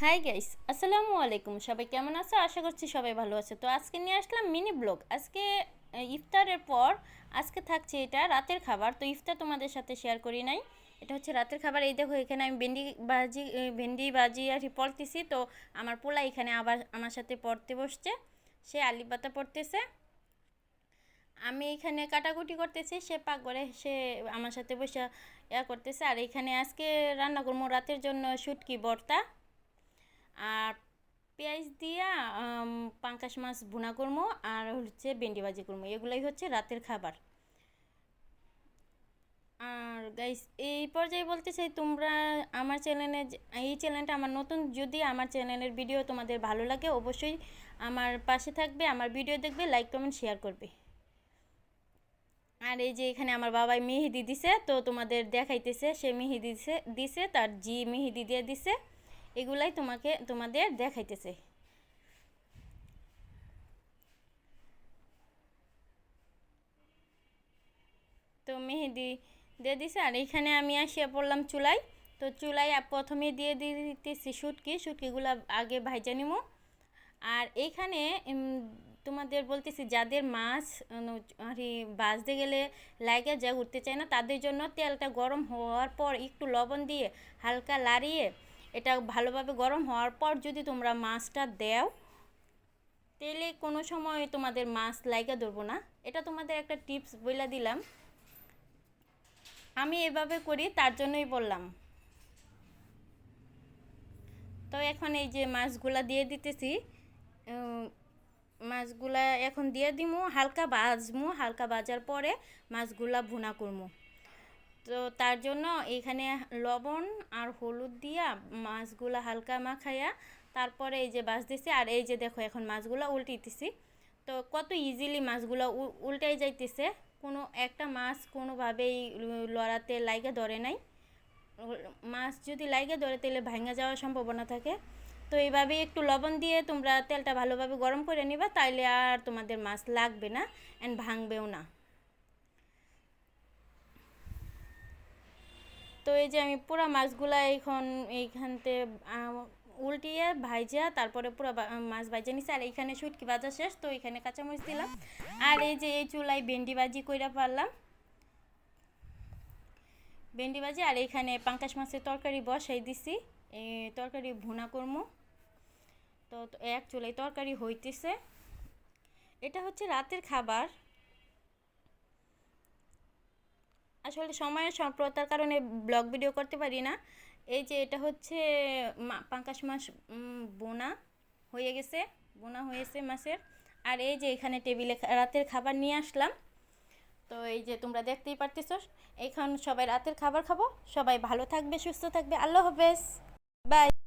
Hi guys আসসালামু আলাইকুম। সবাই কেমন আছো? আশা করছি সবাই ভালো আছে। তো আজকে নিয়ে আসলাম মিনি ব্লগ আজকে ইফতারের পর আজকে থাকছে এটা রাতের খাবার। তো ইফতার তোমাদের সাথে শেয়ার করি নাই। এটা হচ্ছে রাতের খাবার। এই দেখো, এখানে আমি ভেন্ডি ভাজি ভেন্ডি ভাজি আর পড়তেছি তো আমার পোলা এখানে আবার আমার সাথে পড়তে বসছে। সে আলি পাতা পড়তেছে। আমি এখানে কাটাকুটি করতেছি। সে পাক করে সে আমার সাথে বসে ইয়া করতেছে। আর এখানে আজকে রান্না করব রাতের জন্য শুটকি, ভর্তা। আর পেঁয়াজ দিয়া পাঙ্কাশ মাছ ভুনা করব আর হচ্ছে ভেন্ডি ভাজি করব এগুলাই হচ্ছে রাতের খাবার। আর গাইস এই পর্যায়ে বলতে চাই, তোমরা আমার চ্যানেলে এই চ্যানেলটা আমার নতুন, যদি আমার চ্যানেলের ভিডিও তোমাদের ভালো লাগে, অবশ্যই আমার পাশে থাকবে, আমার ভিডিও দেখবে লাইক কমেন্ট শেয়ার করবে। আর এই যে এখানে আমার বাবাই মেহেদি দিছে, তো তোমাদের দেখাইতেছে, সে মেহেদি দিছে দিছে, তার জি মেহেদি দিয়ে দিছে। এগুলাই তোমাকে, তোমাদের দেখাইতেছে। তো মেহেদি দিয়ে দিছে, আর এইখানে আমি আসিয়া পড়লাম চুলাই। তো চুলাই প্রথমে দিয়ে দিয়ে দিতেছি শুটকি, শুটকিগুলো আগে ভাইজা নিমো। আর এইখানে তোমাদের বলতেছি, যাদের মাছ আর বাজতে গেলে লাগে যা উঠতে চায় না, তাদের জন্য তেলটা গরম হওয়ার পর একটু লবণ দিয়ে হালকা লাড়িয়ে এটা ভালোভাবে গরম হওয়ার পর যদি তোমরা মাছটা দাও, তেলে কোনো সময় তোমাদের মাছ লাইগা ধরবো না। এটা তোমাদের একটা টিপস বইলা দিলাম। আমি এভাবে করি, তার জন্যই বললাম। তো এখন এই যে মাছগুলা দিয়ে দিতেছি মাছগুলা এখন দিয়ে দিমু, হালকা ভাজমু, হালকা ভাজার পরে মাছগুলা ভুনা করমু। তো তার জন্য এখানে লবণ আর হলুদ দিয়া মাছগুলা হালকা মাখাইয়া তারপরে এই যে বাস দিছি, আর এই যে দেখো এখন মাছগুলা উল্টিতেছি। তো কত ইজিলি মাছগুলো উল্টাই যাইতেছে। কোনো একটা মাছ কোনোভাবেই লড়াতে লাইগে ধরে নাই। মাছ যদি লাইগে ধরে তাহলে ভাঙা যাওয়ার সম্ভাবনা থাকে। তো এইভাবে একটু লবণ দিয়ে তোমরা তেলটা ভালোভাবে গরম করে নিবা, তাইলে আর তোমাদের মাছ লাগবে না অ্যান্ড ভাঙবেও না। তো এই যে আমি পুরা মাছগুলা এখন এইখানতে উল্টিয়ে ভাইজা, তারপরে পুরো মাছ ভাইজা নিছি, আর এইখানে শুটকি ভাজা শেষ, তো এখানে কাঁচামরিচ দিলাম। আর এই যে এই চুলায় ভেন্ডি ভাজি কইরা পারলাম। ভেন্ডি ভাজি, আর এইখানে পাঙ্কাশ মাছের তরকারি বসাই দিছি। তরকারি ভুনা করব তো তো এক চুলাই তরকারি হইতেছে। এটা হচ্ছে রাতের খাবার। আসলে সময়ের স্বল্পতার কারণে ব্লগ ভিডিও করতে পারি না। এই যে এটা হচ্ছে পাঙ্কাশ মাছ বোনা হয়ে গেছে, বোনা হয়েছে মাছের আর এই যে এখানে টেবিলে রাতের খাবার নিয়ে আসলাম। তো এই যে তোমরা দেখতেই পারতেছ, এখন সবাই রাতের খাবার খাব। সবাই ভালো থাকবে, সুস্থ থাকবে। আল্লাহ হাফেজ। বাই।